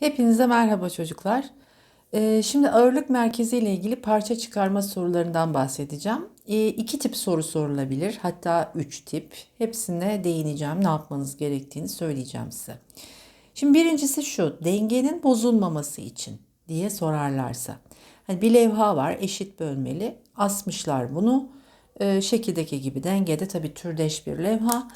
Hepinize merhaba çocuklar. Ee, şimdi ağırlık merkezi ile ilgili parça çıkarma sorularından bahsedeceğim. Ee, iki tip soru sorulabilir, hatta üç tip. Hepsine değineceğim, ne yapmanız gerektiğini söyleyeceğim size. Şimdi birincisi şu, dengenin bozulmaması için diye sorarlarsa. Hani bir levha var, eşit bölmeli. Asmışlar bunu. Ee, şekildeki gibi dengede tabii türdeş bir levha.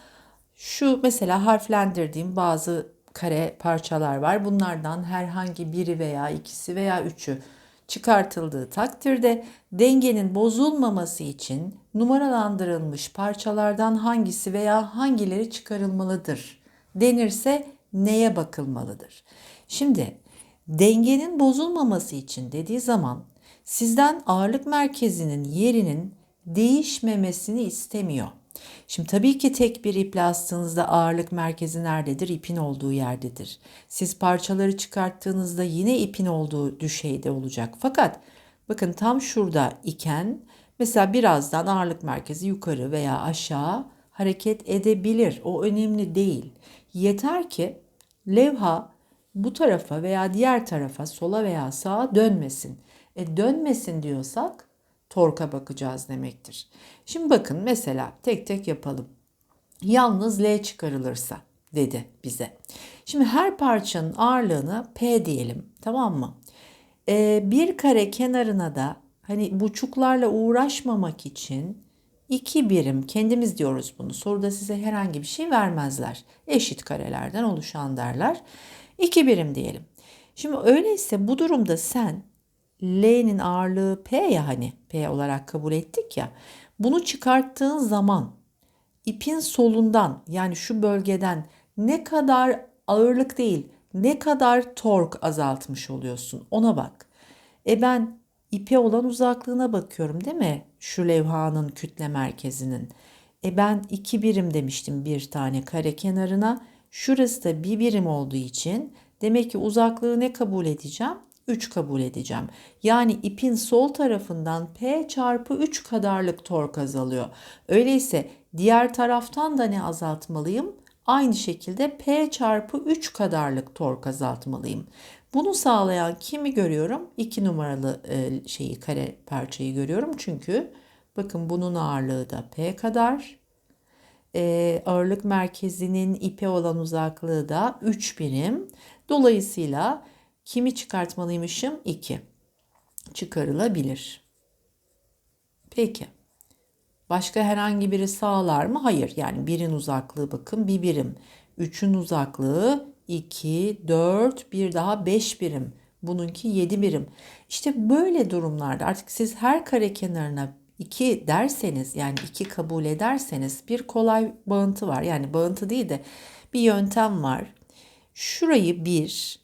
Şu mesela harflendirdiğim bazı kare parçalar var. Bunlardan herhangi biri veya ikisi veya üçü çıkartıldığı takdirde dengenin bozulmaması için numaralandırılmış parçalardan hangisi veya hangileri çıkarılmalıdır denirse neye bakılmalıdır? Şimdi dengenin bozulmaması için dediği zaman sizden ağırlık merkezinin yerinin değişmemesini istemiyor. Şimdi tabii ki tek bir iple astığınızda ağırlık merkezi nerededir? İpin olduğu yerdedir. Siz parçaları çıkarttığınızda yine ipin olduğu düşeyde olacak. Fakat bakın tam şurada iken mesela birazdan ağırlık merkezi yukarı veya aşağı hareket edebilir. O önemli değil. Yeter ki levha bu tarafa veya diğer tarafa sola veya sağa dönmesin. E dönmesin diyorsak torka bakacağız demektir. Şimdi bakın mesela tek tek yapalım. Yalnız L çıkarılırsa dedi bize. Şimdi her parçanın ağırlığını P diyelim tamam mı? Ee, bir kare kenarına da hani buçuklarla uğraşmamak için iki birim kendimiz diyoruz bunu. Soruda size herhangi bir şey vermezler. Eşit karelerden oluşan derler. İki birim diyelim. Şimdi öyleyse bu durumda sen L'nin ağırlığı P ya hani P olarak kabul ettik ya. Bunu çıkarttığın zaman ipin solundan yani şu bölgeden ne kadar ağırlık değil ne kadar tork azaltmış oluyorsun ona bak. E ben ipe olan uzaklığına bakıyorum değil mi? Şu levhanın kütle merkezinin. E ben iki birim demiştim bir tane kare kenarına. Şurası da bir birim olduğu için demek ki uzaklığı ne kabul edeceğim? 3 kabul edeceğim. Yani ipin sol tarafından P çarpı 3 kadarlık tork azalıyor. Öyleyse diğer taraftan da ne azaltmalıyım? Aynı şekilde P çarpı 3 kadarlık tork azaltmalıyım. Bunu sağlayan kimi görüyorum? 2 numaralı e, şeyi kare parçayı görüyorum. Çünkü bakın bunun ağırlığı da P kadar. E, ağırlık merkezinin ipe olan uzaklığı da 3 birim. Dolayısıyla Kimi çıkartmalıymışım? 2. Çıkarılabilir. Peki. Başka herhangi biri sağlar mı? Hayır. Yani birin uzaklığı bakın bir birim. Üçün uzaklığı 2, 4, bir daha 5 birim. Bununki 7 birim. İşte böyle durumlarda artık siz her kare kenarına 2 derseniz yani 2 kabul ederseniz bir kolay bağıntı var. Yani bağıntı değil de bir yöntem var. Şurayı 1,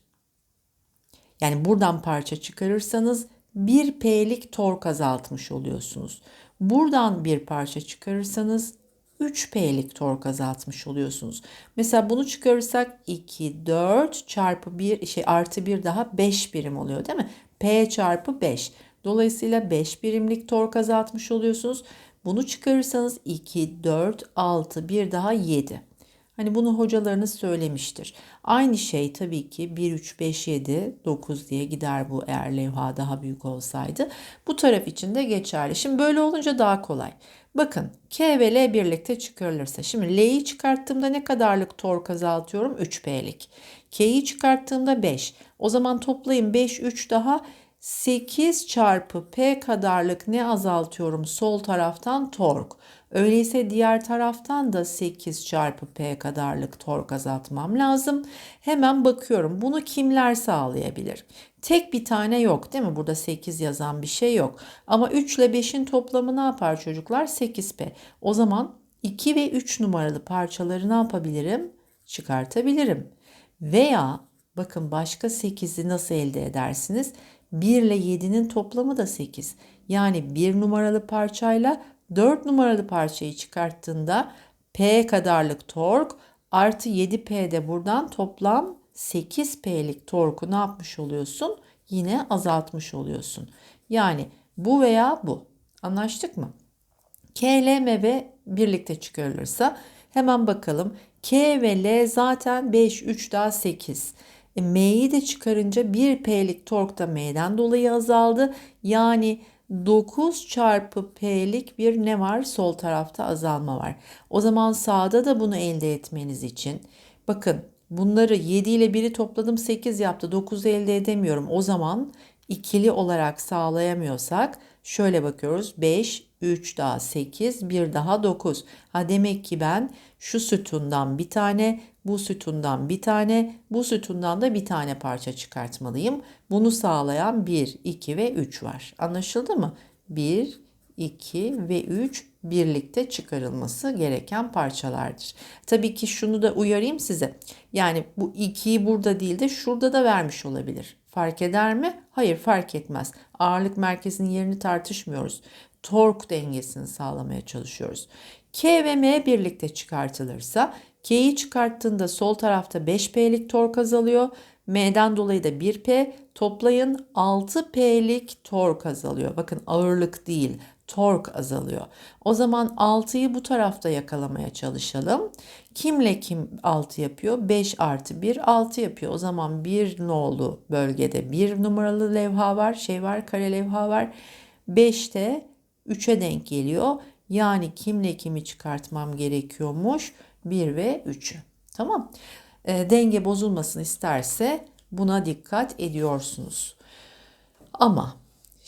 yani buradan parça çıkarırsanız 1P'lik tork azaltmış oluyorsunuz. Buradan bir parça çıkarırsanız 3P'lik tork azaltmış oluyorsunuz. Mesela bunu çıkarırsak 2, 4 çarpı 1 şey artı 1 daha 5 birim oluyor değil mi? P çarpı 5. Dolayısıyla 5 birimlik tork azaltmış oluyorsunuz. Bunu çıkarırsanız 2, 4, 6, 1 daha 7. Hani bunu hocalarınız söylemiştir. Aynı şey tabii ki 1, 3, 5, 7, 9 diye gider bu eğer levha daha büyük olsaydı. Bu taraf için de geçerli. Şimdi böyle olunca daha kolay. Bakın K ve L birlikte çıkarılırsa. Şimdi L'yi çıkarttığımda ne kadarlık tork azaltıyorum? 3P'lik. K'yi çıkarttığımda 5. O zaman toplayın 5, 3 daha 8 çarpı P kadarlık ne azaltıyorum sol taraftan tork. Öyleyse diğer taraftan da 8 çarpı P kadarlık tork azaltmam lazım. Hemen bakıyorum bunu kimler sağlayabilir? Tek bir tane yok değil mi? Burada 8 yazan bir şey yok. Ama 3 ile 5'in toplamı ne yapar çocuklar? 8P. O zaman 2 ve 3 numaralı parçaları ne yapabilirim? Çıkartabilirim. Veya bakın başka 8'i nasıl elde edersiniz? 1 ile 7'nin toplamı da 8. Yani 1 numaralı parçayla 4 numaralı parçayı çıkarttığında P kadarlık tork artı 7P de buradan toplam 8P'lik torku ne yapmış oluyorsun? Yine azaltmış oluyorsun. Yani bu veya bu. Anlaştık mı? K, L, M ve birlikte çıkarılırsa hemen bakalım. K ve L zaten 5, 3 daha 8. E, M'yi de çıkarınca 1P'lik tork da M'den dolayı azaldı. Yani 9 çarpı P'lik bir ne var? Sol tarafta azalma var. O zaman sağda da bunu elde etmeniz için bakın bunları 7 ile 1'i topladım 8 yaptı. 9'u elde edemiyorum. O zaman ikili olarak sağlayamıyorsak şöyle bakıyoruz. 5, 3 daha 8, 1 daha 9. Ha demek ki ben şu sütundan bir tane, bu sütundan bir tane, bu sütundan da bir tane parça çıkartmalıyım. Bunu sağlayan 1, 2 ve 3 var. Anlaşıldı mı? 1, 2 ve 3 birlikte çıkarılması gereken parçalardır. Tabii ki şunu da uyarayım size. Yani bu 2'yi burada değil de şurada da vermiş olabilir. Fark eder mi? Hayır fark etmez. Ağırlık merkezinin yerini tartışmıyoruz. Tork dengesini sağlamaya çalışıyoruz. K ve M birlikte çıkartılırsa K'yi çıkarttığında sol tarafta 5P'lik tork azalıyor. M'den dolayı da 1P toplayın 6P'lik tork azalıyor. Bakın ağırlık değil tork azalıyor. O zaman 6'yı bu tarafta yakalamaya çalışalım. Kimle kim 6 yapıyor? 5 artı 1 6 yapıyor. O zaman bir nolu bölgede bir numaralı levha var. Şey var kare levha var. 5'te 3'e denk geliyor. Yani kimle kimi çıkartmam gerekiyormuş? 1 ve 3'ü. Tamam. E, denge bozulmasını isterse buna dikkat ediyorsunuz. Ama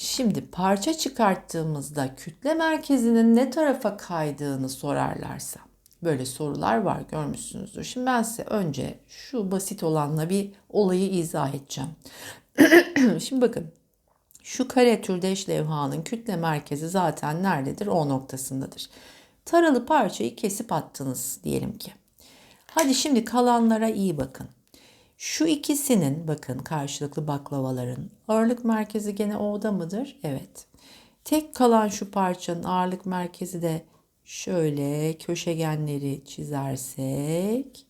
Şimdi parça çıkarttığımızda kütle merkezinin ne tarafa kaydığını sorarlarsa böyle sorular var görmüşsünüzdür. Şimdi ben size önce şu basit olanla bir olayı izah edeceğim. Şimdi bakın şu kare türdeş levhanın kütle merkezi zaten nerededir? O noktasındadır. Taralı parçayı kesip attınız diyelim ki. Hadi şimdi kalanlara iyi bakın. Şu ikisinin bakın karşılıklı baklavaların ağırlık merkezi gene O'da mıdır? Evet. Tek kalan şu parçanın ağırlık merkezi de şöyle köşegenleri çizersek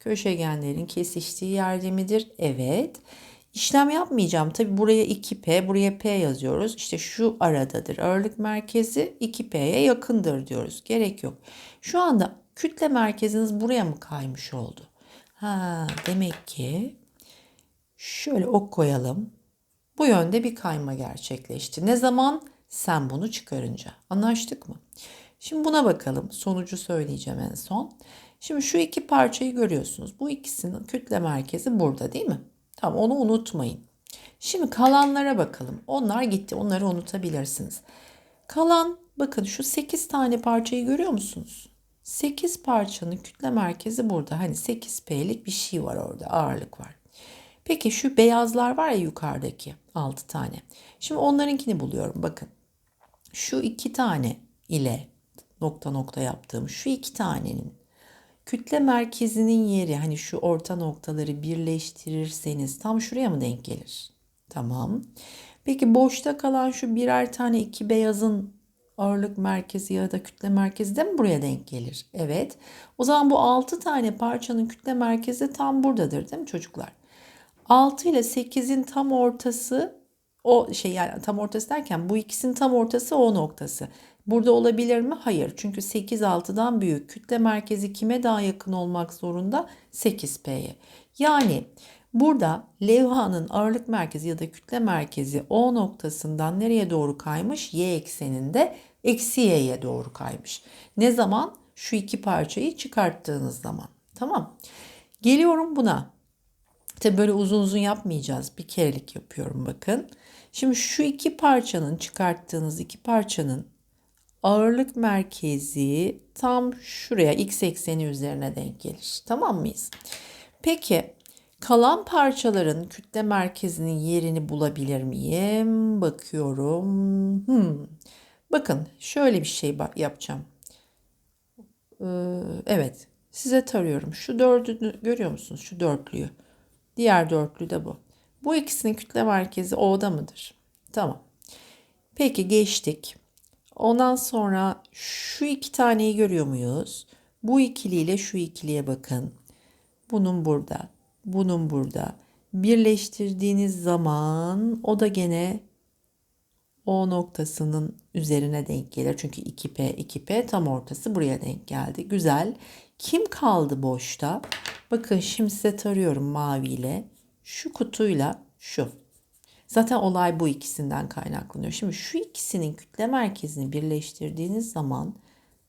köşegenlerin kesiştiği yerde midir? Evet. İşlem yapmayacağım. Tabi buraya 2P, buraya P yazıyoruz. İşte şu aradadır. Ağırlık merkezi 2P'ye yakındır diyoruz. Gerek yok. Şu anda kütle merkeziniz buraya mı kaymış oldu? Ha, demek ki şöyle ok koyalım. Bu yönde bir kayma gerçekleşti. Ne zaman? Sen bunu çıkarınca. Anlaştık mı? Şimdi buna bakalım. Sonucu söyleyeceğim en son. Şimdi şu iki parçayı görüyorsunuz. Bu ikisinin kütle merkezi burada değil mi? Tamam onu unutmayın. Şimdi kalanlara bakalım. Onlar gitti. Onları unutabilirsiniz. Kalan bakın şu 8 tane parçayı görüyor musunuz? 8 parçanın kütle merkezi burada. Hani 8P'lik bir şey var orada. Ağırlık var. Peki şu beyazlar var ya yukarıdaki 6 tane. Şimdi onlarınkini buluyorum. Bakın. Şu iki tane ile nokta nokta yaptığım şu iki tanenin kütle merkezinin yeri hani şu orta noktaları birleştirirseniz tam şuraya mı denk gelir? Tamam. Peki boşta kalan şu birer tane iki beyazın ağırlık merkezi ya da kütle merkezi de mi buraya denk gelir? Evet. O zaman bu 6 tane parçanın kütle merkezi tam buradadır değil mi çocuklar? 6 ile 8'in tam ortası o şey yani tam ortası derken bu ikisinin tam ortası o noktası. Burada olabilir mi? Hayır. Çünkü 8 6'dan büyük. Kütle merkezi kime daha yakın olmak zorunda? 8P'ye. Yani burada levhanın ağırlık merkezi ya da kütle merkezi O noktasından nereye doğru kaymış? Y ekseninde eksi y'ye doğru kaymış. Ne zaman? Şu iki parçayı çıkarttığınız zaman. Tamam. Geliyorum buna. Tabi böyle uzun uzun yapmayacağız. Bir kerelik yapıyorum bakın. Şimdi şu iki parçanın çıkarttığınız iki parçanın ağırlık merkezi tam şuraya x ekseni üzerine denk gelir. Tamam mıyız? Peki kalan parçaların kütle merkezinin yerini bulabilir miyim? Bakıyorum. Hmm. Bakın şöyle bir şey yapacağım. Ee, evet size tarıyorum. Şu dördünü görüyor musunuz? Şu dörtlüyü. Diğer dörtlü de bu. Bu ikisinin kütle merkezi O'da mıdır? Tamam. Peki geçtik. Ondan sonra şu iki taneyi görüyor muyuz? Bu ikiliyle şu ikiliye bakın. Bunun burada, bunun burada. Birleştirdiğiniz zaman o da gene o noktasının üzerine denk gelir. Çünkü 2P, 2P tam ortası buraya denk geldi. Güzel. Kim kaldı boşta? Bakın şimdi size tarıyorum maviyle. Şu kutuyla şu. Zaten olay bu ikisinden kaynaklanıyor. Şimdi şu ikisinin kütle merkezini birleştirdiğiniz zaman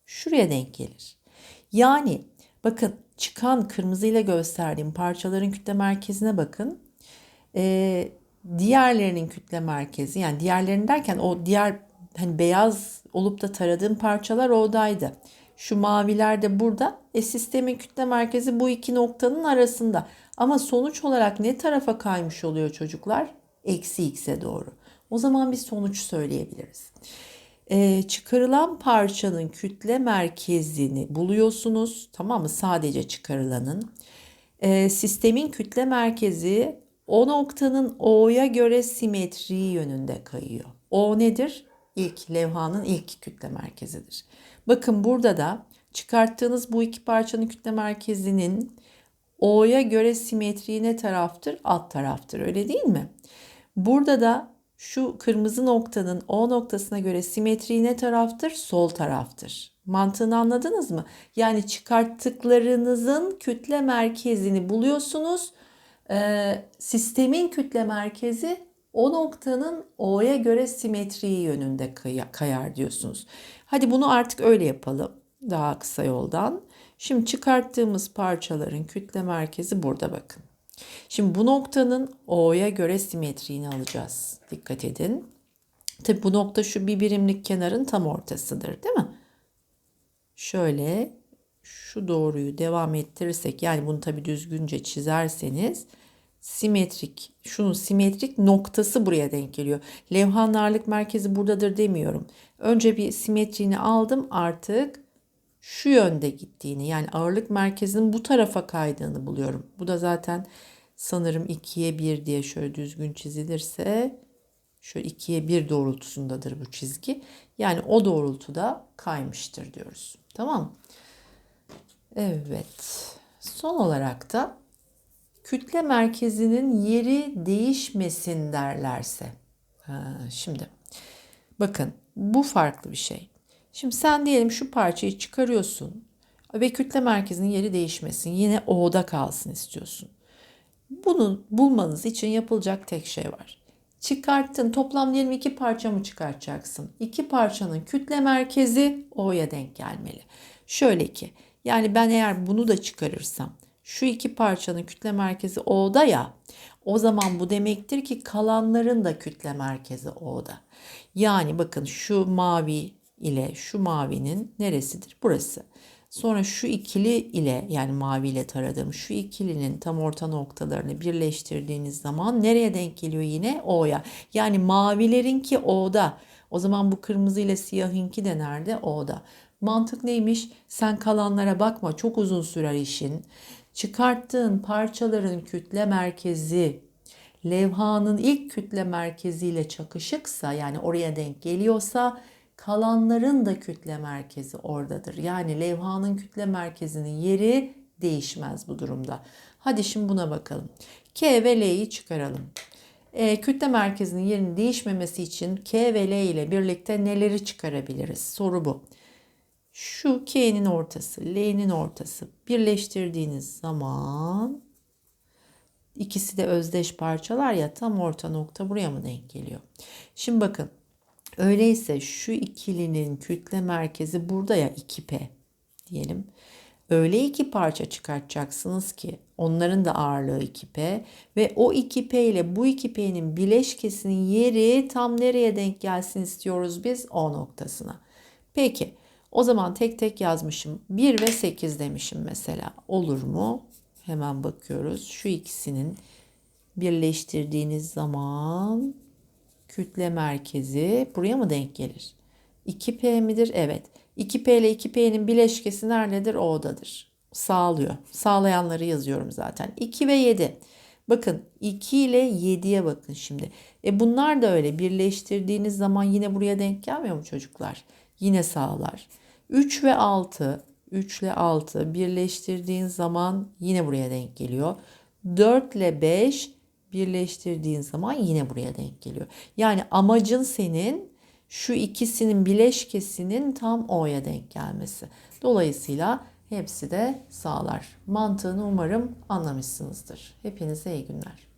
şuraya denk gelir. Yani bakın çıkan kırmızıyla gösterdiğim parçaların kütle merkezine bakın. Ee, diğerlerinin kütle merkezi yani diğerlerin derken o diğer hani beyaz olup da taradığım parçalar oradaydı. Şu maviler de burada. E sistemin kütle merkezi bu iki noktanın arasında. Ama sonuç olarak ne tarafa kaymış oluyor çocuklar? Eksi x'e doğru. O zaman bir sonuç söyleyebiliriz. Ee, çıkarılan parçanın kütle merkezini buluyorsunuz. Tamam mı? Sadece çıkarılanın. Ee, sistemin kütle merkezi o noktanın O'ya göre simetri yönünde kayıyor. O nedir? İlk levhanın ilk kütle merkezidir. Bakın burada da çıkarttığınız bu iki parçanın kütle merkezinin O'ya göre simetri ne taraftır? Alt taraftır. Öyle değil mi? Burada da şu kırmızı noktanın O noktasına göre simetri ne taraftır? Sol taraftır. Mantığını anladınız mı? Yani çıkarttıklarınızın kütle merkezini buluyorsunuz. Ee, sistemin kütle merkezi o noktanın O'ya göre simetri yönünde kayar diyorsunuz. Hadi bunu artık öyle yapalım. Daha kısa yoldan. Şimdi çıkarttığımız parçaların kütle merkezi burada bakın. Şimdi bu noktanın O'ya göre simetriğini alacağız. Dikkat edin. Tabi bu nokta şu bir birimlik kenarın tam ortasıdır değil mi? Şöyle şu doğruyu devam ettirirsek yani bunu tabi düzgünce çizerseniz simetrik şunun simetrik noktası buraya denk geliyor. Levhanın ağırlık merkezi buradadır demiyorum. Önce bir simetriğini aldım artık şu yönde gittiğini yani ağırlık merkezinin bu tarafa kaydığını buluyorum. Bu da zaten sanırım 2'ye 1 diye şöyle düzgün çizilirse şöyle 2'ye 1 doğrultusundadır bu çizgi. Yani o doğrultuda kaymıştır diyoruz. Tamam Evet. Son olarak da kütle merkezinin yeri değişmesin derlerse. Ha, şimdi bakın bu farklı bir şey. Şimdi sen diyelim şu parçayı çıkarıyorsun ve kütle merkezinin yeri değişmesin. Yine O'da kalsın istiyorsun. Bunu bulmanız için yapılacak tek şey var. Çıkarttın toplam diyelim iki parça mı çıkartacaksın? İki parçanın kütle merkezi O'ya denk gelmeli. Şöyle ki yani ben eğer bunu da çıkarırsam şu iki parçanın kütle merkezi O'da ya o zaman bu demektir ki kalanların da kütle merkezi O'da. Yani bakın şu mavi ile şu mavinin neresidir? Burası. Sonra şu ikili ile yani mavi ile taradığım şu ikilinin tam orta noktalarını birleştirdiğiniz zaman nereye denk geliyor yine? O'ya. Yani mavilerinki O'da. O zaman bu kırmızı ile siyahınki de nerede? O'da. Mantık neymiş? Sen kalanlara bakma çok uzun sürer işin. Çıkarttığın parçaların kütle merkezi levhanın ilk kütle merkeziyle çakışıksa yani oraya denk geliyorsa kalanların da kütle merkezi oradadır. Yani levhanın kütle merkezinin yeri değişmez bu durumda. Hadi şimdi buna bakalım. K ve L'yi çıkaralım. E, kütle merkezinin yerinin değişmemesi için K ve L ile birlikte neleri çıkarabiliriz? Soru bu. Şu K'nin ortası, L'nin ortası birleştirdiğiniz zaman ikisi de özdeş parçalar ya tam orta nokta buraya mı denk geliyor? Şimdi bakın Öyleyse şu ikilinin kütle merkezi burada ya 2P diyelim. Öyle iki parça çıkartacaksınız ki onların da ağırlığı 2P ve o 2P ile bu 2P'nin bileşkesinin yeri tam nereye denk gelsin istiyoruz biz? O noktasına. Peki o zaman tek tek yazmışım. 1 ve 8 demişim mesela. Olur mu? Hemen bakıyoruz. Şu ikisinin birleştirdiğiniz zaman kütle merkezi buraya mı denk gelir? 2P midir? Evet. 2P ile 2P'nin bileşkesi nerededir? O'dadır. Sağlıyor. Sağlayanları yazıyorum zaten. 2 ve 7. Bakın 2 ile 7'ye bakın şimdi. E bunlar da öyle birleştirdiğiniz zaman yine buraya denk gelmiyor mu çocuklar? Yine sağlar. 3 ve 6, 3 ile 6 birleştirdiğin zaman yine buraya denk geliyor. 4 ile 5 birleştirdiğin zaman yine buraya denk geliyor. Yani amacın senin şu ikisinin bileşkesinin tam O'ya denk gelmesi. Dolayısıyla hepsi de sağlar. Mantığını umarım anlamışsınızdır. Hepinize iyi günler.